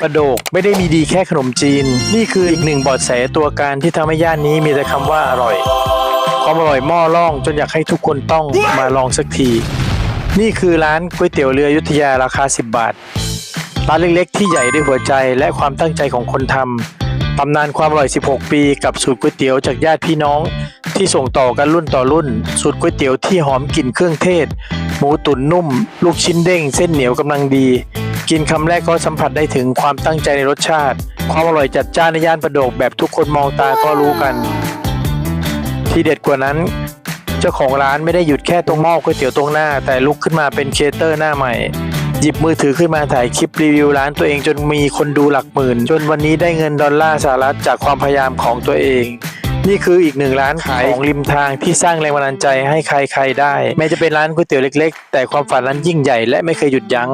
ประโดก ไม่ได้มีดีแค่ขนมจีน นี่คืออีกหนึ่งเบอดแสตัวการที่ทำให้ย่านนี้มีแต่คำว่าอร่อย ความอร่อยหม้อล่องจนอยากให้ทุกคนต้องมาลองสักที นี่คือร้านก๋วยเตี๋ยวเรืออยุธยาราคา 10 บาทร้านเล็กๆ ที่ใหญ่ด้วยหัวใจและความตั้งใจของคนทำตำนานความอร่อย 16 ปีกับสูตรก๋วยเตี๋ยวจากญาติพี่น้องที่ส่งต่อกันรุ่นต่อรุ่น สูตรก๋วยเตี๋ยวที่หอมกลิ่นเครื่องเทศ หมูตุ๋นนุ่ม ลูกชิ้นเด้ง เส้นเหนียวกำลังดี กินคำแรกก็สัมผัสได้ถึงความตั้งใจในรสชาติ ความอร่อยจัดจ้านในย่านประโดกแบบทุกคนมองตาก็รู้กัน ที่เด็ดกว่านั้น เจ้าของร้านไม่ได้หยุดแค่ตรงหม้อก๋วยเตี๋ยวตรงหน้า แต่ลุกขึ้นมาเป็นครีเอเตอร์หน้าใหม่ หยิบมือถือขึ้นมาถ่ายคลิปรีวิวร้านตัวเองจนมีคนดูหลักหมื่น จนวันนี้ได้เงินดอลลาร์สหรัฐจากความพยายามของตัวเองนี่คืออีกหนึ่งร้านขายของริมทางที่สร้างแรงบันดาลใจให้ใครๆได้ แม้จะเป็นร้านก๋วยเตี๋ยวเล็ก ๆ แต่ความฝันนั้นยิ่งใหญ่และไม่เคยหยุดยั้ง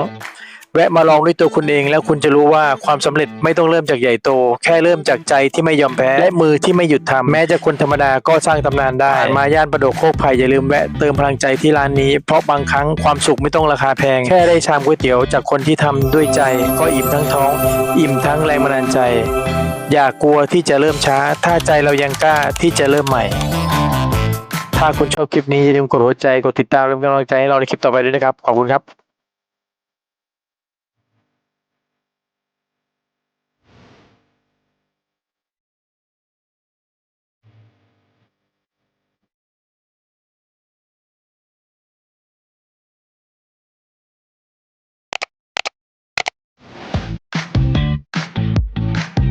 แวะมาลองด้วยตัวคุณเองแล้วคุณจะรู้ว่าความสำเร็จไม่ต้องเริ่มจากใหญ่โต แค่เริ่มจากใจที่ไม่ยอมแพ้ และมือที่ไม่หยุดทำแม้จะคนธรรมดาก็สร้างตำนานได้ผ่านมาย่านประโดกโคกไผ่อย่าลืมแวะเติมพลังใจที่ร้านนี้ เพราะบางครั้งความสุขไม่ต้องราคาแพง แค่ได้ชามก๋วยเตี๋ยวจากคนที่ทำด้วยใจ ก็อิ่มทั้งท้อง อิ่มทั้งแรงบันดาลใจ อย่ากลัวที่จะเริ่มช้า ถ้าใจเรายังกล้าที่จะเริ่มใหม่ถ้าคุณชอบคลิปนี้อย่าลืมกดหัวใจ กดติดตามเป็นกำลังใจให้เราในคลิปต่อไปด้วยนะครับ ขอบคุณครับ